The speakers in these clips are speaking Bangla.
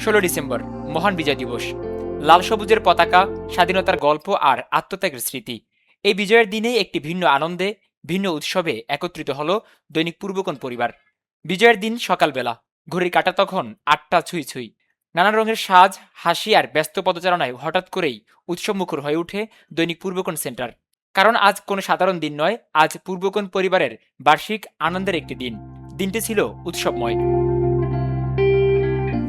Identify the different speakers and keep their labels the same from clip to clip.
Speaker 1: ষোলো ডিসেম্বর, মহান বিজয় দিবস। লাল সবুজের পতাকা, স্বাধীনতার গল্প আর আত্মত্যাগের স্মৃতি। এই বিজয়ের দিনেই একটি ভিন্ন আনন্দে, ভিন্ন উৎসবে একত্রিত হল দৈনিক পূর্বকোণ পরিবার। বিজয়ের দিন সকালবেলা, ঘড়ির কাটা তখন আটটা ছুঁই ছুঁই। নানান রঙের সাজ, হাসি আর ব্যস্ত পদচারণায় হঠাৎ করেই উৎসবমুখর হয়ে ওঠে দৈনিক পূর্বকোণ সেন্টার। কারণ আজ কোনো সাধারণ দিন নয়, আজ পূর্বকোণ পরিবারের বার্ষিক আনন্দের একটি দিন। দিনটি ছিল উৎসবময়।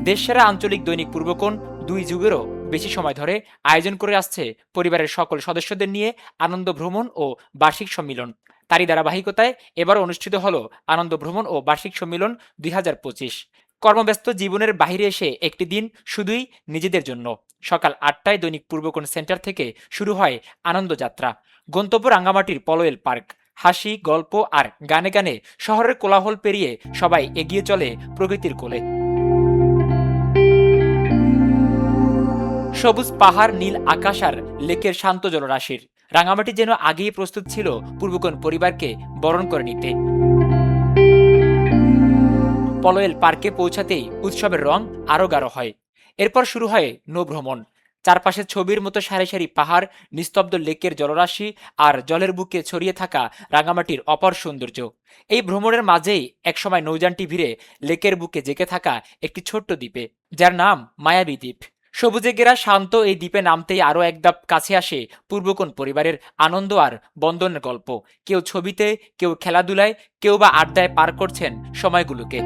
Speaker 1: দেশসেরা আঞ্চলিক দৈনিক পূর্বকোণ দুই যুগেরও বেশি সময় ধরে আয়োজন করে আসছে পরিবারের সকল সদস্যদের নিয়ে আনন্দ ভ্রমণ ও বার্ষিক সম্মিলন। তারই ধারাবাহিকতায় এবার অনুষ্ঠিত হল আনন্দ ভ্রমণ ও বার্ষিক সম্মিলন দুই হাজার পঁচিশ। কর্মব্যস্ত জীবনের বাইরে এসে একটি দিন শুধুই নিজেদের জন্য। সকাল আটটায় দৈনিক পূর্বকোণ সেন্টার থেকে শুরু হয় আনন্দযাত্রা গন্তব্য রাঙ্গামাটির পলোয়েল পার্ক। হাসি, গল্প আর গানে গানে শহরের কোলাহল পেরিয়ে সবাই এগিয়ে চলে প্রকৃতির কোলে। সবুজ পাহাড়, নীল আকাশ আর লেকের শান্ত জলরাশির। রাঙামাটি যেন আগেই প্রস্তুত ছিল পূর্বকোণ পরিবারকে বরণ করে নিতে। পলোয়েল পার্কে পৌঁছাতেই উৎসবের রং আরও গাঢ় হয়। এরপর শুরু হয় নৌভ্রমণ। চারপাশে ছবির মতো সারি সারি পাহাড়, নিস্তব্ধ লেকের জলরাশি আর জলের বুকে ছড়িয়ে থাকা রাঙামাটির অপর সৌন্দর্য। এই ভ্রমণের মাঝেই একসময় নৌযানটি ভিড়ে লেকের বুকে জেকে থাকা একটি ছোট্ট দ্বীপে, যার নাম মায়াবী দ্বীপ। সবুজে ঘেরা শান্ত এই দ্বীপে নামতেই আরও এক ধাপ কাছে আসে পূর্বকোণ পরিবারের আনন্দ আর বন্ধনের গল্প। কেউ ছবিতে, কেউ খেলাধুলায়, কেউ বা আড্ডায় পার করছেন সময়গুলোকে।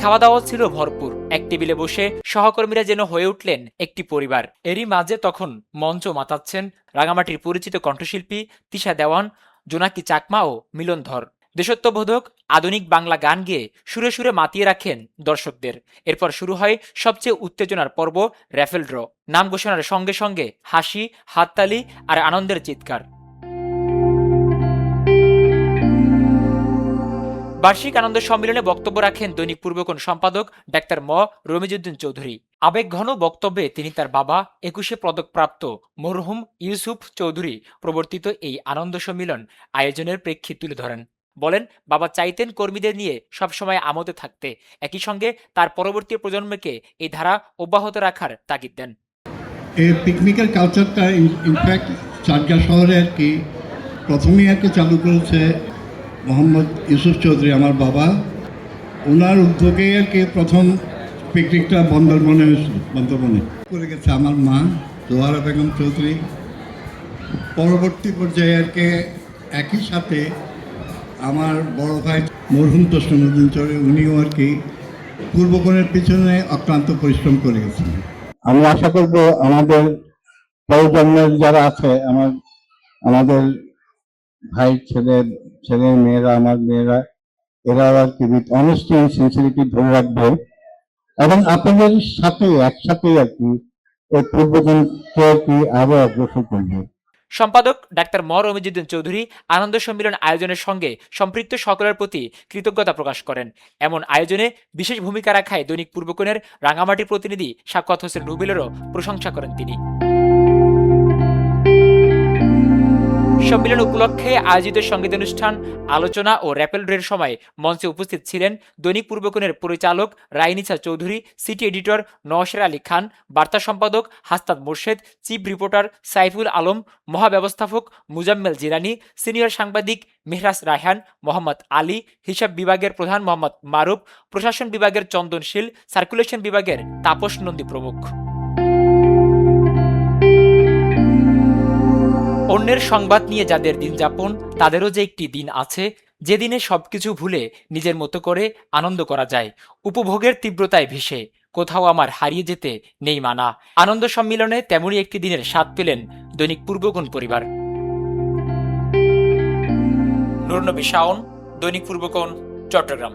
Speaker 1: খাওয়া দাওয়া ছিল ভরপুর। এক টেবিলে বসে সহকর্মীরা যেন হয়ে উঠলেন একটি পরিবার। এরই মাঝে তখন মঞ্চ মাতাচ্ছেন রাঙামাটির পরিচিত কণ্ঠশিল্পী তিশা দেওয়ান, জোনাকি চাকমা ও মিলন ধর দেশত্ববোধক আধুনিক বাংলা গান গেয়ে সুরে সুরে মাতিয়ে রাখেন দর্শকদের। এরপর শুরু হয় সবচেয়ে উত্তেজনার পর্ব র্যাফেল ড্র। নাম ঘোষণার সঙ্গে সঙ্গে হাসি, হাততালি আর আনন্দের চিৎকার। বার্ষিক আনন্দ সম্মেলনে বক্তব্য রাখেন দৈনিক পূর্বকোণ সম্পাদক ডাক্তার ম. রমিজুদ্দিন চৌধুরী। আবেগঘন বক্তব্যে তিনি তার বাবা, একুশে পদকপ্রাপ্ত মরহুম ইউসুফ চৌধুরী প্রবর্তিত এই আনন্দ সম্মিলন আয়োজনের প্রেক্ষিত তুলে ধরেন। বলেন, বাবা চাইতেন কর্মীদের নিয়ে সবসময় আমোদে থাকতে। একই সঙ্গে তার পরবর্তী প্রজন্মকে এই ধারা অব্যাহত রাখার তাগিদ দেন।
Speaker 2: এই পিকনিকের কালচারটা ইনফ্যাক্ট চাটগা শহরে আর কি প্রথমেই আর কি চালু করেছে মোহাম্মদ ইউসুফ চৌধুরী, আমার বাবা। ওনার উদ্যোগে আর কি প্রথম পিকনিকটা বন্দরবনে হয়েছিল, বন্দরবনে। করে গেছে আমার মা জোহারা বেগম চৌধুরী। পরবর্তী পর্যায়ে আর কি একই সাথে আমার বড় ভাই মরহুম তসনুদ্দিন চৌধুরী, উনিও আর কি পূর্বকোণের পিছনে অক্লান্ত পরিশ্রম করে গেছেন।
Speaker 3: আমি আশা করব আমাদের প্রজন্মের যারা আছে, আমার, আমাদের ভাই, ছেলে ছেলে, মেয়েরা, আমার মেয়েরা এরা আর কি উইথ অনেস্টি অ্যান্ড সিনসিয়ারিটি ধরে রাখবে। এবং আপনাদের সাথে একসাথে আর কি এই পূর্বজনকে আর কি আরও অগ্রসর করবে।
Speaker 1: সম্পাদক ডাক্তার মর অমিজুদ্দিন চৌধুরী আনন্দ সম্মিলন আয়োজনের সঙ্গে সম্পৃক্ত সকলের প্রতি কৃতজ্ঞতা প্রকাশ করেন। এমন আয়োজনে বিশেষ ভূমিকা রাখায় দৈনিক পূর্বকোণের রাঙামাটির প্রতিনিধি সাক্ষাৎ হোসেন রুবেলেরও প্রশংসা করেন তিনি। সম্মেলন উপলক্ষে আয়োজিত সংগীত অনুষ্ঠান আলোচনা ও র্যাপেল ড্রের সময় মঞ্চে উপস্থিত ছিলেন দৈনিক পূর্বকোণের পরিচালক রাইনিসা চৌধুরী, সিটি এডিটর নওশের আলী খান, বার্তা সম্পাদক হাস্তাদ মোর্শেদ, চিফ রিপোর্টার সাইফুল আলম, মহাব্যবস্থাপক মুজাম্মেল জিরানি সিনিয়র সাংবাদিক মেহরাজ রায়হান, মোহাম্মদ আলী, হিসাব বিভাগের প্রধান মোহাম্মদ মারুফ, প্রশাসন বিভাগের চন্দনশীল, সার্কুলেশন বিভাগের তাপস নন্দী প্রমুখ। অন্যের সংবাদ নিয়ে যাদের দিন যাপন, তাদেরও যে একটি দিন আছে, যে দিনে সবকিছু ভুলে নিজের মতো করে আনন্দ করা যায়, উপভোগের তীব্রতায় ভেসে। কোথাও আমার হারিয়ে যেতে নেই মানা। আনন্দ সম্মিলনে তেমনই একটি দিনের স্বাদ পেলেন দৈনিক পূর্বগুণ পরিবার। নুরনবী শাওন, দৈনিক পূর্বকোণ চট্টগ্রাম।